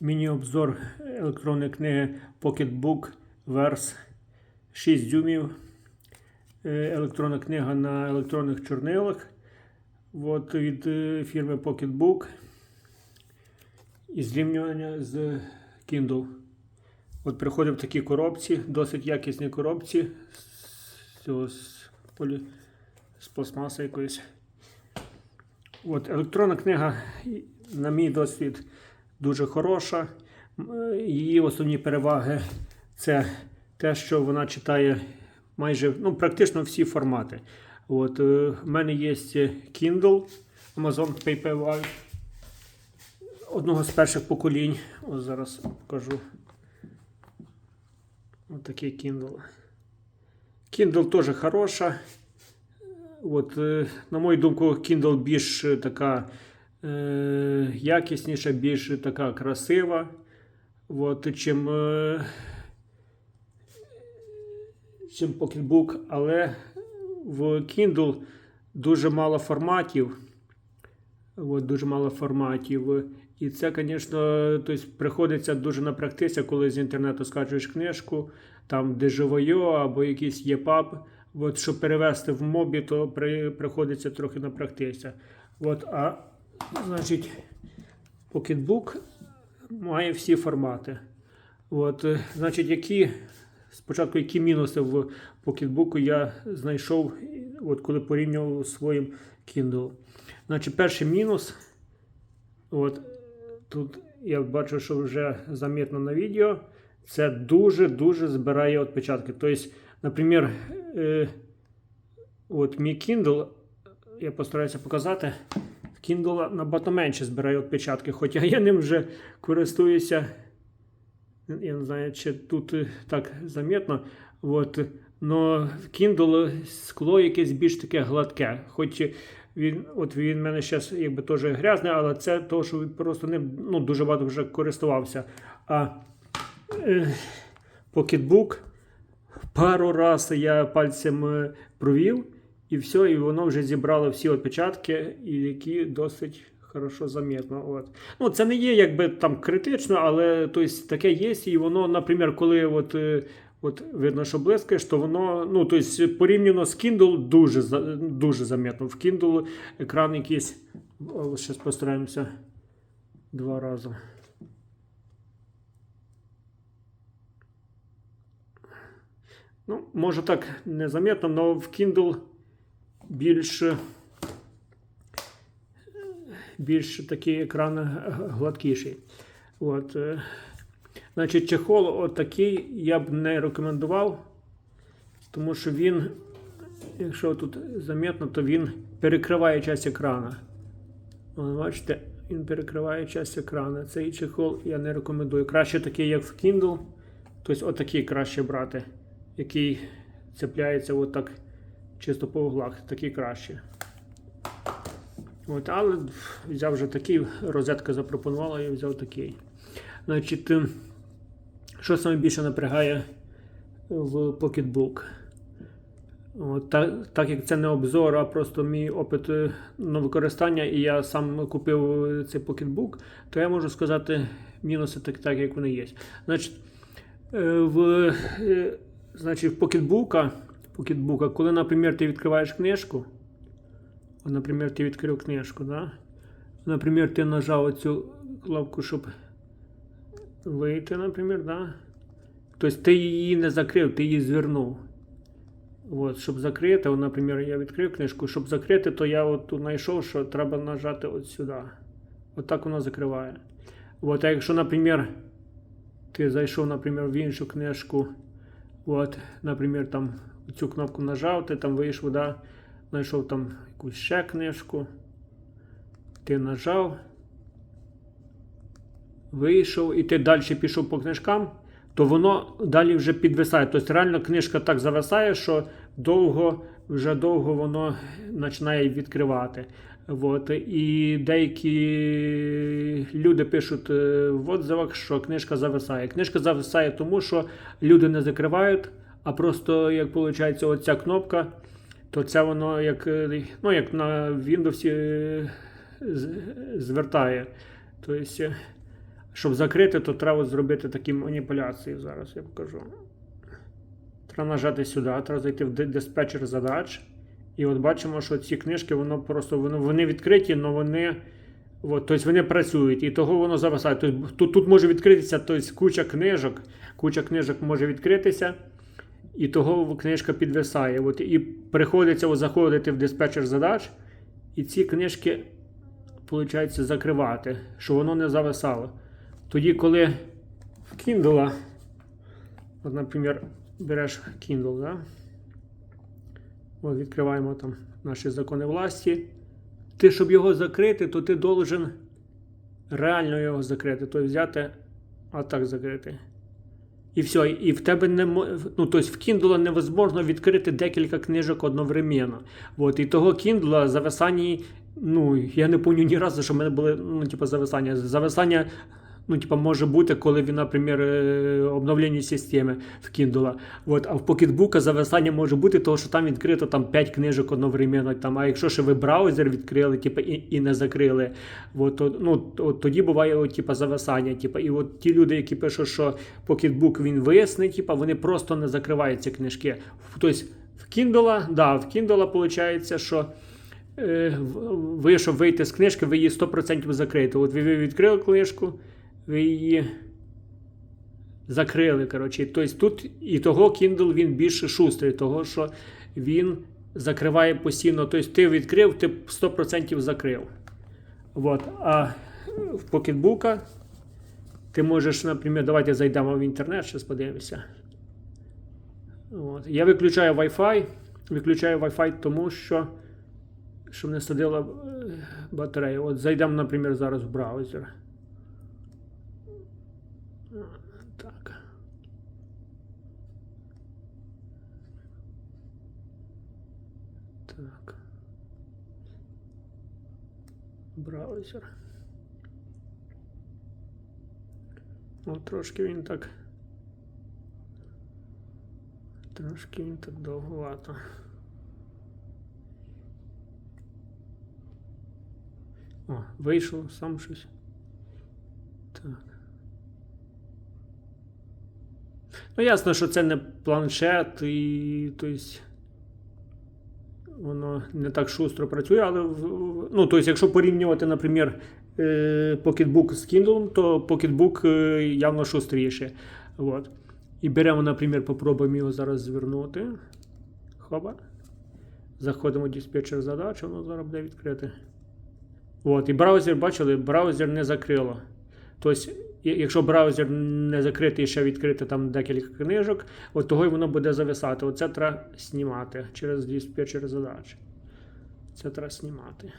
Міні-обзор електронної книги Pocketbook Verse 6 дюймів. Електронна книга на електронних чорнилах. От від е, фірми Pocketbook. І зрівнювання з Kindle. От приходить в такій коробці, досить якісні коробці. З, з, з пластмаси якоїсь. От, електронна книга, на мій досвід, дуже хороша. Її основні переваги це те, що вона читає майже ну, практично всі формати. От, е, в мене є Kindle, Amazon Paperwhite, одного з перших поколінь. Ось зараз покажу. Ось такий Kindle. Kindle теж хороша. От, е, на мою думку, Kindle більш е, така е, якісніша, більш така красива. От, чим, е, чим Pocketbook, але в Kindle дуже мало форматів. От, дуже мало форматів. І це, звісно, приходиться дуже напрягтися, коли з інтернету скачуєш книжку, там дежавойо або якийсь ЄПАБ. От, щоб перевести в мобі, то при, приходиться трохи напрягтися. От, а значить, Pocketbook має всі формати. От, е, значить, які спочатку які мінуси в Pocketbook я знайшов, от, коли порівнював з своїм Kindle. Значить, перший мінус. От, тут я бачу, що вже замітно на відео. Це дуже-дуже збирає відпечатки. Тобто, наприклад, е, от мій Kindle, я постараюся показати, Kindle набагато менше збирає відпечатки, хоча я ним вже користуюся. Я не знаю, чи тут е, так замітно. От, но Kindle скло якесь більш таке гладке. Хоч він, от він в мене зараз якби теж грязний, але це того, що він просто ним ну, дуже багато вже користувався. А е, Pocketbook пару раз я пальцем е, провів, і все, і воно вже зібрало всі відпечатки, і які досить хорошо замітно. От. Ну, це не є якби там критично, але тобто, таке є, і воно, наприклад, коли от, е, от видно, що блискаєш, то воно, ну, тобто, порівняно з Kindle дуже, дуже замітно. В Kindle екран якийсь. Зараз постараємося два рази. Ну, може так незаметно, але в Kindle більш, більш такий екран гладкіший. От, е, значить, чехол отакий я б не рекомендував, тому що він, якщо тут заметно, то він перекриває часть екрана. Бачите, він перекриває часть екрану. Цей чехол я не рекомендую. Краще такий, як в Kindle. Тобто отакий краще брати, який цепляється отак чисто по углах. Такий краще. От, але взяв вже такий, розетка запропонувала, я взяв такий. Значить, е, що саме більше напрягає в Pocketbook? От, так, так як це не обзор, а просто мій опит е, на використання, і я сам купив е, цей Pocketbook, то я можу сказати мінуси так, так як вони є. Значить, е, в, е, значить, в Pocketbook, Pocketbook, коли, наприклад, ти відкриваєш книжку, от, наприклад, ти відкрив книжку, да? наприклад, ти нажав цю кнопку, щоб вийти, наприклад, да? тобто ти її не закрив, ти її звернув. От, щоб закрити, от, наприклад, я відкрив книжку, щоб закрити, то я от тут знайшов, що треба нажати от сюди. От так воно закриває. От, а якщо, наприклад, ти зайшов, наприклад, в іншу книжку, от, наприклад, там цю кнопку нажав, ти там вийшов, да, знайшов там якусь ще книжку, ти нажав, вийшов, і ти далі пішов по книжкам, то воно далі вже підвисає. Тобто реально книжка так зависає, що довго, вже довго воно починає відкривати. От. І деякі люди пишуть е, в отзивах, що книжка зависає. Книжка зависає тому, що люди не закривають, а просто, як виходить, оця кнопка, то це воно як, е, ну, як на Windows е, звертає. Тобто, щоб закрити, то треба зробити такі маніпуляції. Зараз я покажу. Треба нажати сюди, треба зайти в диспетчер задач. І от бачимо, що ці книжки, воно просто воно, вони відкриті, але вони. От, тобто вони працюють, і того воно зависає. Тобто, тут, тут може відкритися тобто, куча книжок, куча книжок може відкритися, і того книжка підвисає. От, і приходиться заходити в диспетчер задач, і ці книжки, виходить, закривати, щоб воно не зависало. Тоді, коли в Kindle, от, наприклад, береш Kindle, да? от, відкриваємо там наші закони власті. Ти, щоб його закрити, то ти должен реально його закрити. Тобто взяти, а так закрити. І все. І в тебе не ну, тобто в Kindle невозможно відкрити декілька книжок одновременно. От, і того Kindle зависання, ну, я не пам'ятаю ні разу, що в мене були ну, типу, зависання. Зависання ну, типа, може бути, коли він, наприклад, е, обновлення системи в Kindle. От, а в Pocketbook зависання може бути, тому що там відкрито там 5 книжок одновременно. Там, а якщо ще ви браузер відкрили типа, і, і не закрили, от, то, ну, от, тоді буває типа, зависання. Типа, і от ті люди, які пишуть, що Pocketbook він виясний, типа, вони просто не закривають ці книжки. Тобто в Kindle, да, в Kindle виходить, що. Ви, щоб вийти з книжки, ви її 100% закриєте. От ви відкрили книжку, ви її закрили. Коротше. Тобто тут і того Kindle він більше шустрий, того що він закриває постійно. Тобто ти відкрив, ти 100% закрив. От. А в Pocketbook ти можеш, наприклад, давайте зайдемо в інтернет, зараз подивимося. От. Я виключаю Wi-Fi. Виключаю Wi-Fi, тому що щоб не садила е, батарея. От зайдемо, наприклад, зараз в браузер. Так. Так. Браузер. Ну, трошки він так. Трошки він так довгувато. О, вийшов сам щось. Так. Ну, ясно, що це не планшет, і тобто, воно не так шустро працює, але ну, тобто, якщо порівнювати, наприклад, е, Pocketbook з Kindle, то Pocketbook е, явно шустріше. От. І беремо, наприклад, попробуємо його зараз звернути. Хоба. Заходимо в диспетчер задач, воно зараз буде відкрите. От, і браузер, бачили, браузер не закрило. Тобто, якщо браузер не закритий ще відкрити там декілька книжок, от того й воно буде зависати. Оце треба знімати через диспетчер задач. Це треба знімати.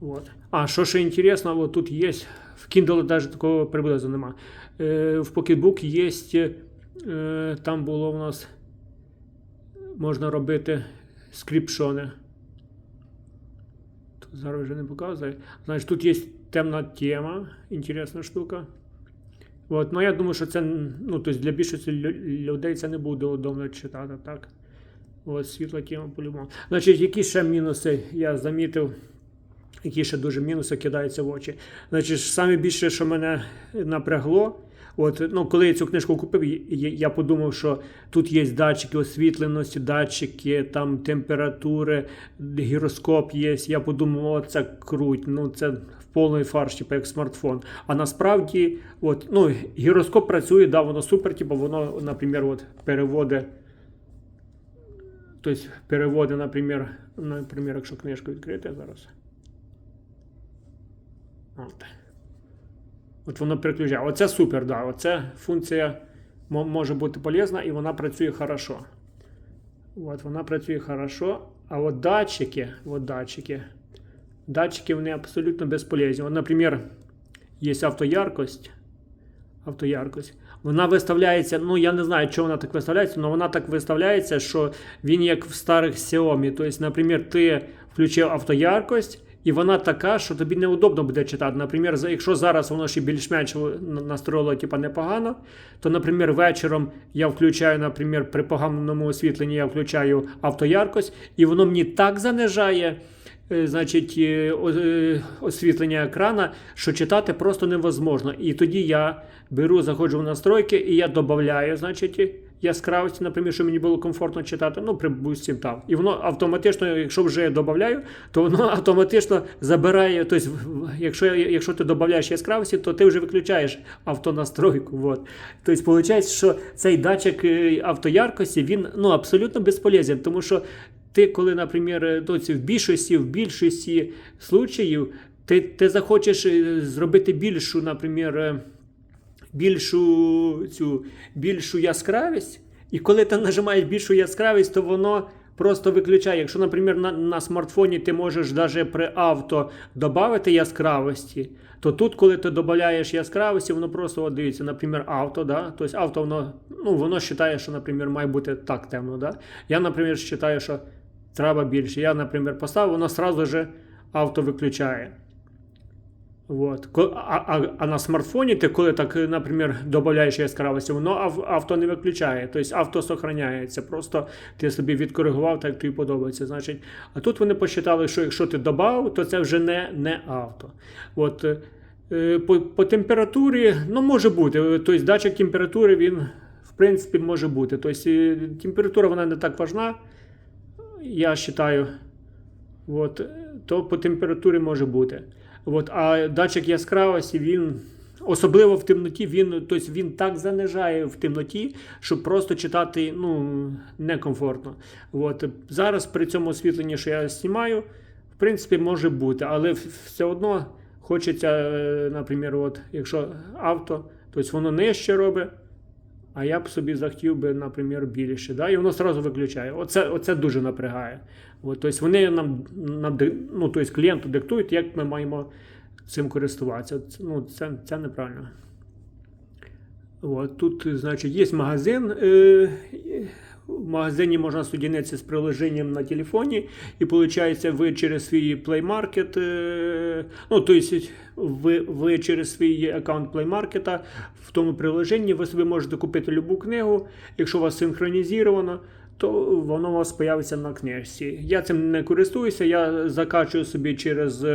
От. А що ще інтересно, от тут є. В Kindle навіть такого приблизу нема. Е, в Pocketbook є. Е, там було у нас. Можна робити скріпшони. Зараз вже не показує. Тут є темна тема, інтересна штука. От, ну я думаю, що це ну, тобто для більшості людей це не буде удобно читати, так? От, світла тема по-любому. Значить, які ще мінуси я замітив, які ще дуже мінуси кидаються в очі. Значить, саме що мене напрягло, От, ну, коли я цю книжку купив, я, подумав, що тут є датчики освітленості, датчики там температури, гіроскоп є. Я подумав, о, це круть, ну це в повний фарш, типу, як смартфон. А насправді, от, ну, гіроскоп працює, да, воно супер, типу, воно, наприклад, от, переводить. Тобто переводи, наприклад, наприклад, якщо книжку відкрити зараз. От. От воно переключає. Оце супер, да. Оце функція мо- може бути полезна і вона працює хорошо. От вона працює хорошо. А от датчики, от датчики, датчики вони абсолютно безполезні. От, наприклад, є автояркость. Автояркость. Вона виставляється, ну я не знаю, чого вона так виставляється, але вона так виставляється, що він як в старих Xiaomi. Тобто, наприклад, ти включив автояркость, І вона така, що тобі неудобно буде читати. Наприклад, якщо зараз воно ще більш-менш настроїло типа, непогано, то, наприклад, вечором я включаю, наприклад, при поганому освітленні я включаю автояркость, і воно мені так занижає е, значить, е, е, освітлення екрана, що читати просто невозможно. І тоді я беру, заходжу в настройки і я додаю, значить, яскравості, наприклад, щоб мені було комфортно читати, ну, припустимо там. І воно автоматично, якщо вже я додаю, то воно автоматично забирає. Тобто, якщо, якщо ти додаєш яскравості, то ти вже виключаєш автонастройку. Вот. Тобто, виходить, що цей датчик е, автояркості він ну, абсолютно безполезен, тому що ти, коли, наприклад, в більшості, в більшості случаїв, ти, ти захочеш е, зробити більшу, наприклад, е, більшу цю більшу яскравість, і коли ти нажимаєш більшу яскравість, то воно просто виключає. Якщо, наприклад, на, на смартфоні ти можеш навіть при авто додати яскравості, то тут, коли ти додаєш яскравості, воно просто от дивіться, наприклад, авто, да? тобто авто воно, ну, воно вважає, що, наприклад, має бути так темно. Да? Я, наприклад, вважаю, що треба більше. Я, наприклад, поставив, воно одразу же авто виключає. Вот. А, а, а на смартфоні ти, коли так, наприклад, додаєш яскравості, воно авто не виключає, тобто авто сохраняється. Просто ти собі відкоригував, так тобі подобається. Значить, а тут вони посчитали, що якщо ти додав, то це вже не, не авто. От, е, по, по температурі, ну, може бути. Тобто датчик температури він, в принципі, може бути. Тобто, е, температура вона не так важна, я вважаю. От, то по температурі може бути. От, а датчик яскравості, він, особливо в темноті, він, тобто він так занижає в темноті, що просто читати ну, некомфортно. От, зараз при цьому освітленні, що я знімаю, в принципі, може бути, але все одно хочеться, е, наприклад, от, якщо авто, тобто воно нижче робить. А я б собі захотів би, наприклад, більше. Да? І воно одразу виключає. Оце, оце дуже напрягає. Тобто вони нам, ну, тобто клієнту диктують, як ми маємо цим користуватися. Ну, це, це неправильно. От, тут, значить, є магазин. Е, в магазині можна судінитися з приложенням на телефоні, і виходить, ви через свій Play Market, е, ну, тобто ви, ви через свій аккаунт Play Market в тому приложенні ви собі можете купити любу книгу, якщо у вас синхронізовано, то воно у вас з'явиться на книжці. Я цим не користуюся, я закачую собі через,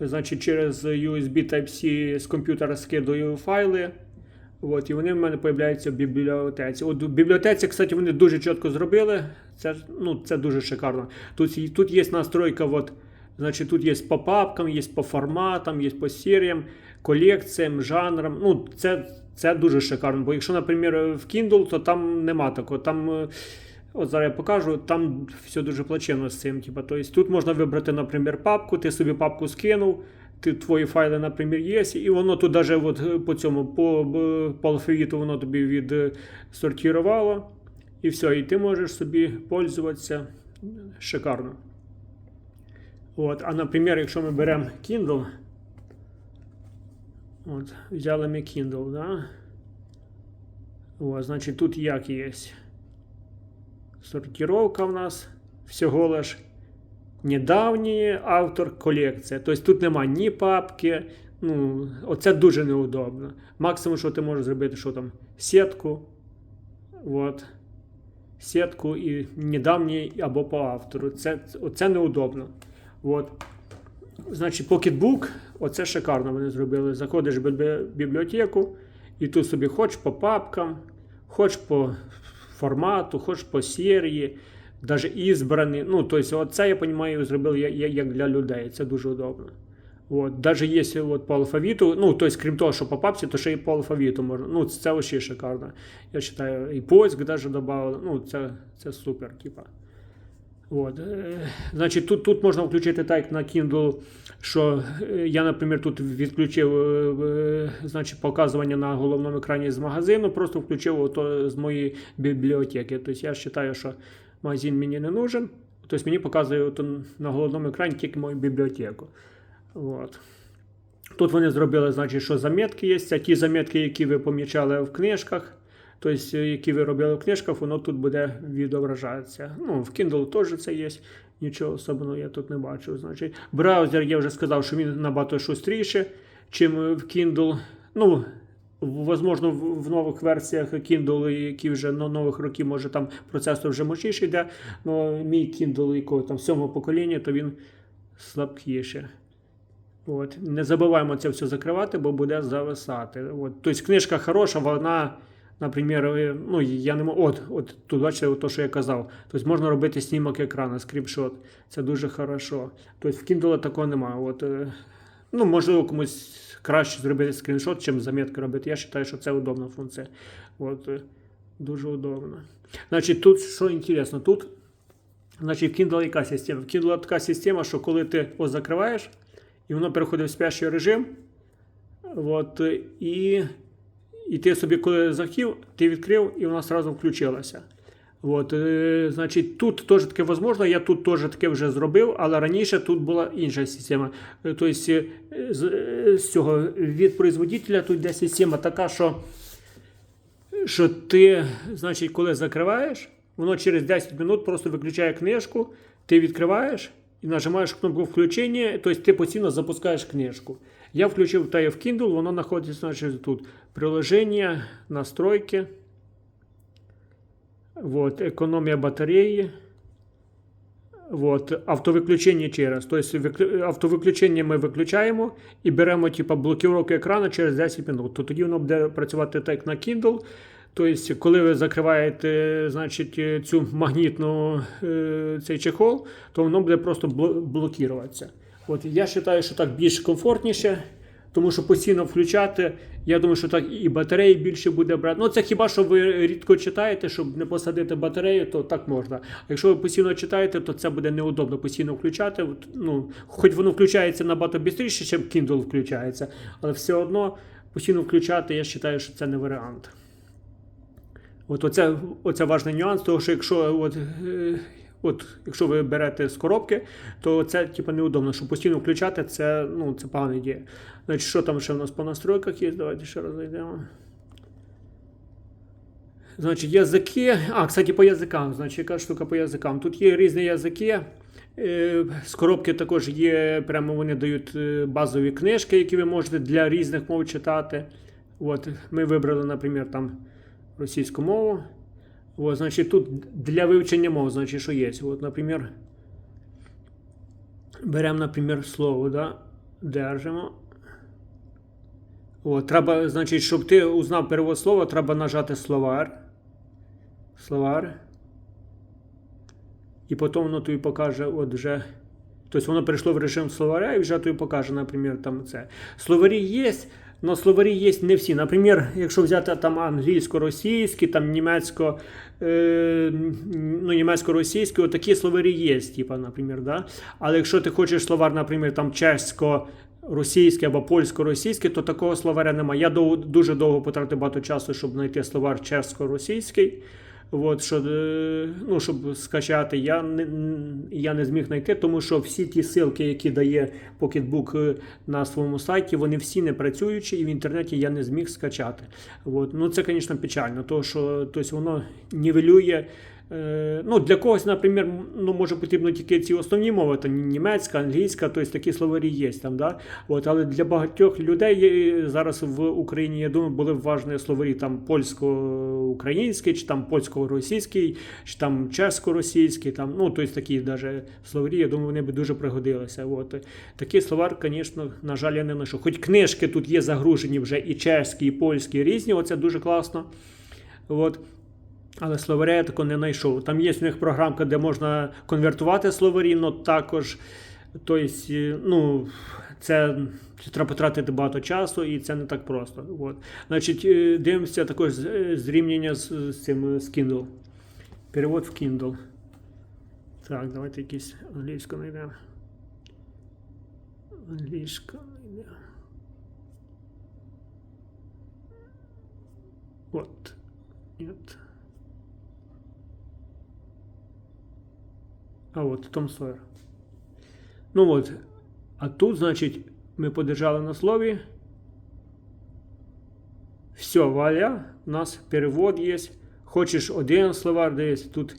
значить, через USB Type-C з комп'ютера скидаю файли. От, і вони в мене появляються в бібліотеці. От в бібліотеці, кстати, вони дуже чітко зробили. Це, ну, це дуже шикарно. Тут, тут є настройка, от, значить, тут є по папкам, є по форматам, є по серіям, колекціям, жанрам. Ну, це, це дуже шикарно. Бо якщо, наприклад, в Kindle, то там нема такого. Там, е, от зараз я покажу, там все дуже плачевно з цим. Типа, тобто, тут можна вибрати, наприклад, папку, ти собі папку скинув ти, твої файли, наприклад, є, і воно тут даже от е, по цьому, по, по алфавіту воно тобі відсортувало, і все, і ти можеш собі пользуватися шикарно. От, а, наприклад, якщо ми беремо Kindle, от, взяли ми Kindle, да? О, значить, тут як є. Сортировка в нас всього лиш недавній автор колекція. Тобто тут нема ні папки. Ну, оце дуже неудобно. Максимум, що ти можеш зробити, що там, сітку. От. Сітку і недавній або по автору. Це, оце неудобно. От. Значить, Pocketbook, оце шикарно вони зробили. Заходиш в бібліотеку, і тут собі хоч по папкам, хоч по формату, хоч по серії, навіть ізбрані. Ну, тобто, оце, я розумію, зробили як для людей. Це дуже удобно. От, даже якщо от по алфавіту, ну, тобто, крім того, що по папці, то ще і по алфавіту можна. Ну, це взагалі шикарно. Я вважаю, і поиск навіть додали. Ну, це, це супер, типа. От. е, Значить, тут, тут можна включити так, на Kindle, що е, я, наприклад, тут відключив е, значить, показування на головному екрані з магазину, просто включив ото з моєї бібліотеки. Тобто я вважаю, що магазин мені не нужен. Тобто мені показує ото на головному екрані тільки мою бібліотеку. От. Тут вони зробили, значить, що заметки є. Ті заметки, які ви помічали в книжках. Тобто, які ви робили в книжках, воно тут буде відображатися. Ну, в Kindle теж це є. Нічого особливого я тут не бачу. Значить, браузер, я вже сказав, що він набагато шустріше, чим в Kindle. Ну, Возможно, в нових версіях Kindle, які вже на нових років, може там процесор вже мощніший йде. але мій Kindle, якого там сьомого покоління, то він слабкіше. От. Не забуваємо це все закривати, бо буде зависати. От. Тобто книжка хороша, вона, наприклад, е, ну, я не можу. От, от тут бачите, от то, що я казав. Тобто можна робити знімок екрану, скріпшот. Це дуже хорошо. Тобто в Kindle такого немає. От, е, ну, можливо, комусь краще зробити скріншот, чим замітки робити. Я вважаю, що це удобна функція. От, е, дуже удобно. Значить, тут що інтересно, тут Значить, в Kindle яка система? В Kindle така система, що коли ти його закриваєш, і воно переходить в спящий режим. От, і, і ти собі, коли захотів, ти відкрив, і вона одразу включилася. От, е, значить, тут теж таке можливо, я тут теж таке вже зробив, але раніше тут була інша система. Е, Тобто е, з, з цього від производителя тут йде система така, що що ти, значить, коли закриваєш, воно через 10 минут просто виключає книжку, ти відкриваєш і нажимаєш кнопку включення, тобто ти постійно запускаєш книжку. Я включив в Kindle, воно знаходиться значить, тут. Приложення, настройки. Вот, економія батареї. Вот, автовиключення через. Тобто автовиключення ми виключаємо і беремо типу, блокировку екрану через 10 минут. То тоді воно буде працювати так на Kindle. Тобто, коли ви закриваєте значить, цю магнітну е, цей чехол, то воно буде просто блокуватися. От, я вважаю, що так більш комфортніше, тому що постійно включати. Я думаю, що так і батареї більше буде брати. Ну, це хіба що ви рідко читаєте, щоб не посадити батарею, то так можна. А якщо ви постійно читаєте, то це буде неудобно постійно включати. От, Ну, хоч воно включається набагато швидше, ніж Kindle включається, але все одно постійно включати, я вважаю, що це не варіант. От оце, оце важний нюанс, тому що якщо от, е, от, якщо ви берете з коробки, то це типу, неудобно, що постійно включати, це, ну, це погана ідея. Значить, що там ще в нас по настройках є? Давайте ще раз зайдемо. Значить, язики. А, кстати, по язикам. Значить, яка штука по язикам? Тут є різні язики. Е, З коробки також є, прямо вони дають е, базові книжки, які ви можете для різних мов читати. От, ми вибрали, наприклад, там російську мову. От, значить, тут для вивчення мов, значить, що є. От, наприклад, беремо, наприклад, слово, да? держимо. От, треба, значить, щоб ти узнав перевод слова, треба нажати словар. Словар. І потім воно тобі покаже, от вже. Тобто воно перейшло в режим словаря і вже тобі покаже, наприклад, там це. Словарі є, але словарі є не всі. Наприклад, якщо взяти там англійсько-російський, там німецько, е, ну, німецько-російський, такі словарі є, типа, наприклад, да? Але якщо ти хочеш словар, наприклад, там чесько, російське або польсько-російське, то такого словаря немає. Я дов, дуже довго потратив багато часу, щоб знайти словар чесько-російський. От, що, е, ну, щоб скачати, я не, я не зміг знайти, тому що всі ті ссылки, які дає Pocketbook е, на своєму сайті, вони всі не працюючі, і в інтернеті я не зміг скачати. От. Ну, це, звісно, печально, тому що тобто, воно нівелює. Е, ну, для когось, наприклад, ну, може потрібно тільки ці основні мови, то німецька, англійська, тобто такі словарі є там. Да? От, але для багатьох людей е, зараз в Україні, я думаю, були важні словарі там польсько-український, чи там польсько-російський, чи там чесько-російський, там, ну, тобто такі даже словарі, я думаю, вони б дуже пригодилися. От. Такий словар, звісно, на жаль, я не знайшов. Хоч книжки тут є загружені вже і чеські, і польські, і різні, оце дуже класно. От. Але словаря я такого не знайшов. Там є у них програмка, де можна конвертувати словарі, але також тобто, ну, це треба потратити багато часу і це не так просто. От. Значить, е, дивимося також е, зрівняння з, з цим з Kindle. Перевод в Kindle. Так, давайте якийсь англійську знайдемо. Англійська знайдемо. От. Нет. А от Том Сойер. Ну от. А тут, значить, ми подержали на слові. Все, валя, у нас перевод є. Хочеш один словар десь, тут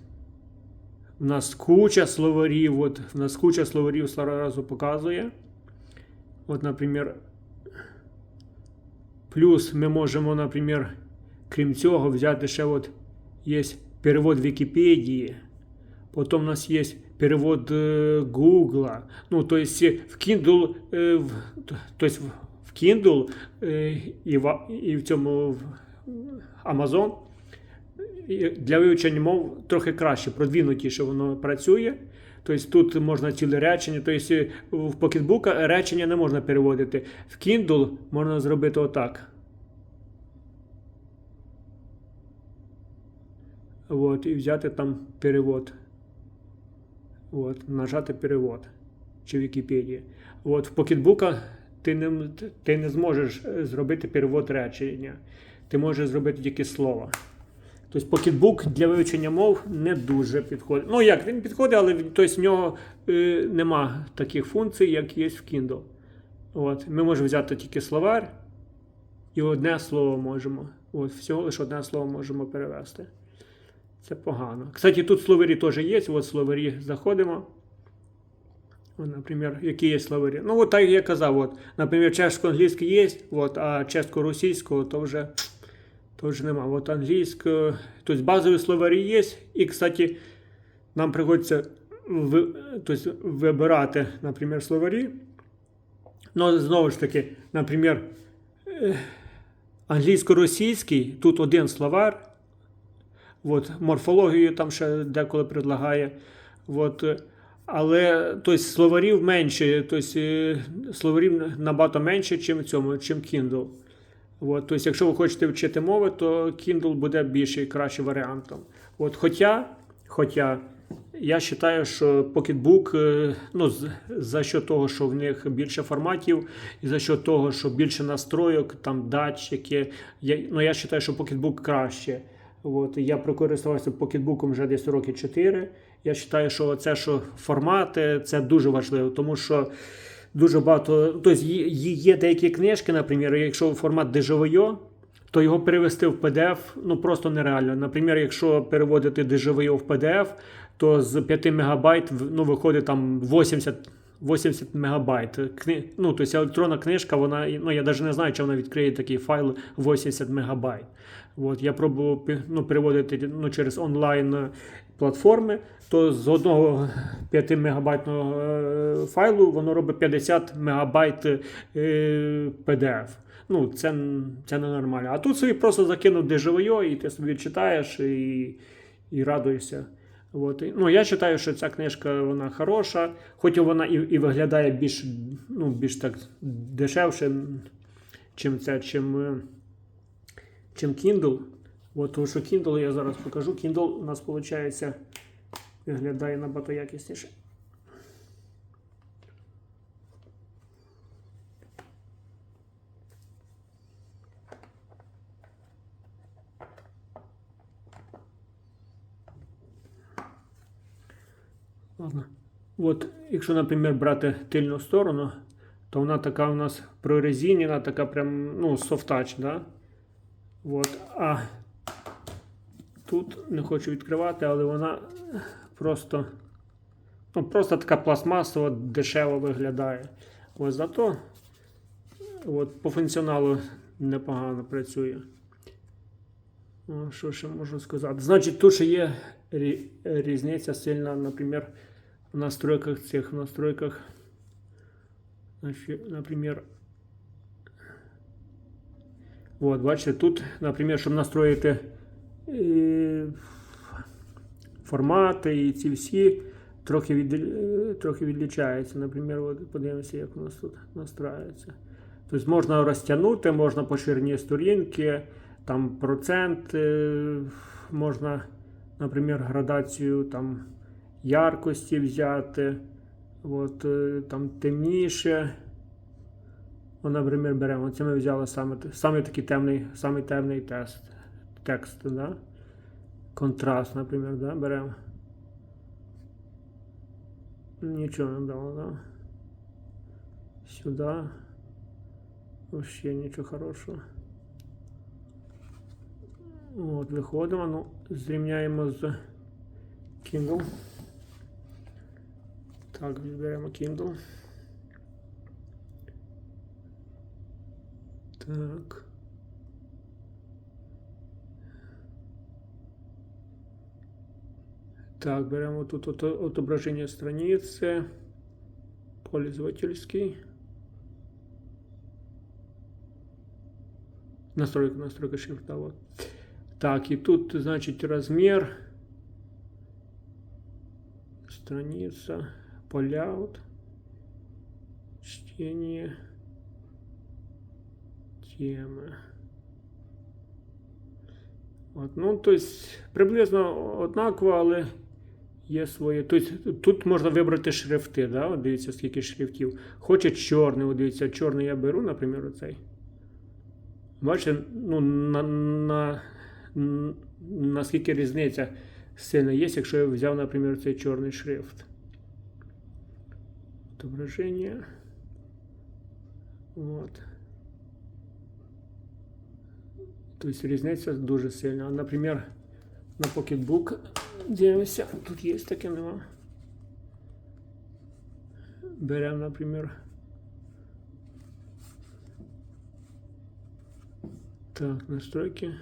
у нас куча словарів, от, у нас куча словарів сразу показує. От, наприклад, плюс ми можемо, наприклад, крім цього, взяти ще от є перевод Вікіпедії. Потім у нас є перевод е, Google. Ну, то есть е, в Kindle, в, то есть в- Kindle і, в, і в цьому в Amazon для вивчення мов трохи краще, продвинутіше воно працює. Тобто тут можна ціле речення. Тобто в покетбука речення не можна переводити. В Kindle можна зробити отак. От, і взяти там перевод. От, нажати перевод. Чи Вікіпедія. От, в покетбука ти не, ти не зможеш е, зробити перевод речення. Ти можеш зробити тільки слово. Тобто покетбук для вивчення мов не дуже підходить. Ну як, він підходить, але тобто, в нього е, нема таких функцій, як є в Kindle. От, ми можемо взяти тільки словар і одне слово можемо. От, всього лише одне слово можемо перевести. Це погано. Кстати, тут словарі теж є. От словарі заходимо. Наприклад, які є словарі. Ну, от так як я казав, от, наприклад, чешсько-англійський є, от, а чесько-російського то вже, то вже нема. От англійською, тобто базові словарі є. І, кстати, нам приходиться ви, тобто, вибирати, наприклад, словарі. Ну, знову ж таки, наприклад, е, англійсько-російський, тут один словар. От, морфологію там ще деколи предлагає. От, але тобто, словарів менше, тобто, е, словарів набагато менше, чим в цьому, чим Kindle. От, тобто, якщо ви хочете вчити мови, то Kindle буде більше і краще варіантом. От, хоча, хоча я вважаю, що Pocketbook, е, ну, за що того, що в них більше форматів, і за що того, що більше настройок, там датчики, я, ну, я вважаю, що Pocketbook краще. От, я прокористувався покетбуком вже десь роки 4. Я вважаю, що це, що формати, це дуже важливо, тому що дуже багато. Тобто є, деякі книжки, наприклад, якщо формат дежавойо, то його перевести в PDF ну просто нереально. Наприклад, якщо переводити дежавойо в PDF, то з 5 мегабайт в- ну, виходить там 80. 80 мегабайт. Кни... Ну, тобто електронна книжка, вона, ну, я навіть не знаю, чи вона відкриє такий файл 80 мегабайт. От, я пробував ну, переводити ну, через онлайн е, платформи, то з одного 5 мегабайтного е, файлу воно робить 50 мегабайт е, PDF. Ну, це, це ненормально. А тут собі просто закинув дежавойо, і ти собі читаєш і, і радуєшся. От. Ну, я вважаю, що ця книжка вона хороша, хоч вона і, і виглядає більш, ну, більш так дешевше, чим це, чим, е, чим Kindle. От, тому що Kindle я зараз покажу. Kindle у нас виходить виглядає набагато якісніше. Ладно. От, якщо, наприклад, брати тильну сторону, то вона така у нас прорезинена, така прям, ну, софтач, да? От, а тут не хочу відкривати, але вона просто, ну, просто така пластмасова, дешево виглядає. Ось зато от, по функціоналу непогано працює. О, що ще можу сказати? Значить, тут ще є різниця сильна, наприклад, в настройках цих в настройках. Значить, наприклад, от, бачите, тут, наприклад, щоб настроїти е, формати і ці всі трохи, від, е, трохи відлічаються. Наприклад, подивимося, як у нас тут настраюється. Тобто можна розтягнути, можна по ширині сторінки, там процент, е, можна, наприклад, градацію там, яркості взяти, от, е, там темніше. О, наприклад, беремо. Це ми взяли саме, саме такий темний, саме темний тест, текст. Да? Контраст, наприклад, да? беремо. Нічого не дало, да? Сюди. Вообще нічого хорошого. От, виходимо, ну, зрівняємо з Kindle. Так, відберемо Kindle. Так. Так, беремо тут ото- отображение страницы. Пользовательский. Настройка, настройка шрифта. Вот. Так, и тут, значит, размер. Страница. Поляут. Чтение. Темы. От, ну, тобто, приблизно однаково, але є своє. Тобто, тут можна вибрати шрифти, да? От дивіться, скільки шрифтів. Хоче чорний, от дивіться, чорний я беру, наприклад, оцей. Бачите, ну, на, на, наскільки різниця сильна є, якщо я взяв, наприклад, цей чорний шрифт. Отображення. От. Тобто різниця дуже сильна. Наприклад, на Pocketbook дивимося, тут є таке нема. Беремо, наприклад. Так, настройки.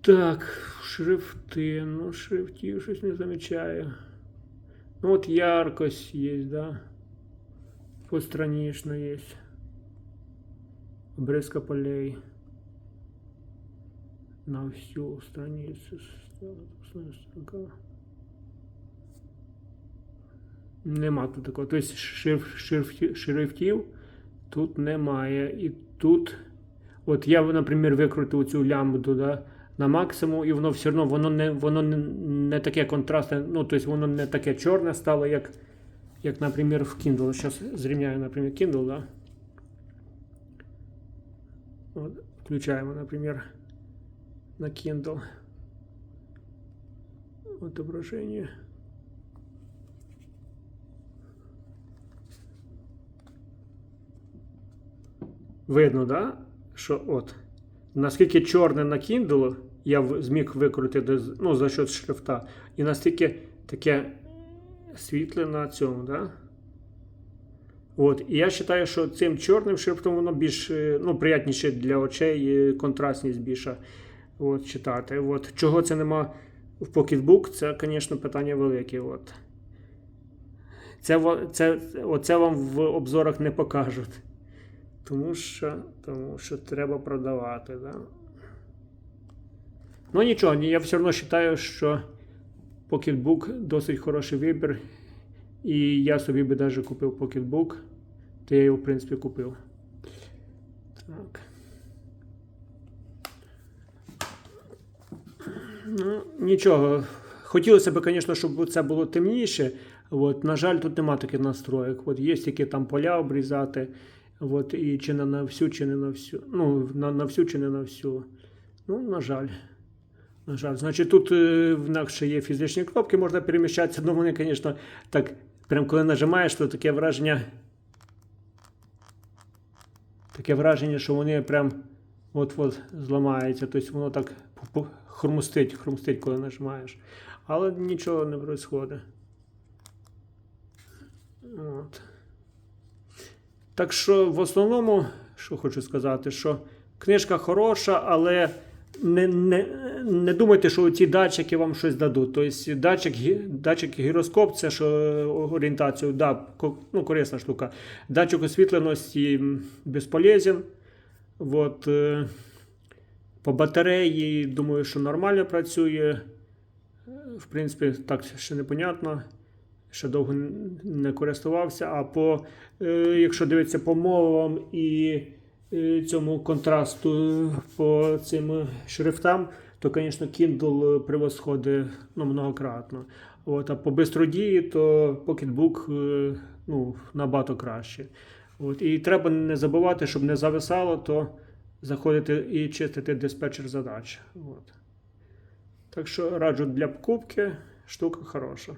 Так, шрифти. Ну, шрифтів щось не замічаю. Ну, от яркость є, да. Постранично есть. Обрезка полей на всю страницу. Нема тут такого. Тобто шриф, шриф, шрифтів тут немає. І тут. От я, наприклад, викрутив цю лямбду да, на максимум, і воно все одно воно не, воно не, не таке контрастне, ну, тобто воно не таке чорне стало, як як, например, в Kindle. Сейчас зрівняю, например, Kindle, да? Вот, включаємо, например, на Kindle. Отображение. Видно, да? Що от. Наскільки чорне на Kindle я зміг викрутити ну, за счет шрифта, і наскільки таке світле на цьому, да? От. І я вважаю, що цим чорним шрифтом воно більш е, ну, приятніше для очей, е, контрастність більша от, читати. От. Чого це нема в Pocketbook, це, звісно, питання велике. От. Це, це, оце вам в обзорах не покажуть. Тому що, тому що треба продавати. Да? Ну нічого, я все одно вважаю, що Pocketbook досить хороший вибір. І я собі би навіть купив Pocketbook, то я його, в принципі, купив. Так. Ну, нічого. Хотілося б, звісно, щоб це було темніше. От, на жаль, тут нема таких настроєк. От є тільки там поля обрізати. От, і чи не на всю, чи не на всю. Ну, на, на всю, чи не на всю. Ну, на жаль. На жаль, значить, тут е, в нас ще є фізичні кнопки, можна переміщатися. Ну, вони, звісно, так, прям коли нажимаєш, то таке враження. Таке враження, що вони прям от-от зламаються. Тобто воно так хрумстить, хрумстить, коли нажимаєш. Але нічого не відбувається. От. Так що, в основному, що хочу сказати, що книжка хороша, але не, не, не думайте, що ці датчики вам щось дадуть. Тобто датчик, датчик гіроскоп, це що орієнтацію, да, ну, корисна штука. Датчик освітленості безполезен. Вот, е, по батареї, думаю, що нормально працює. Е, В принципі, так ще непонятно. Ще довго не користувався. А по, е, якщо дивитися по мовам і е, цьому контрасту по цим шрифтам, то, звісно, Kindle превосходить ну, многократно. От, а по бистродії, то Pocketbook е, ну, набагато краще. От, і треба не забувати, щоб не зависало, то заходити і чистити диспетчер задач. От. Так що раджу для покупки, штука хороша.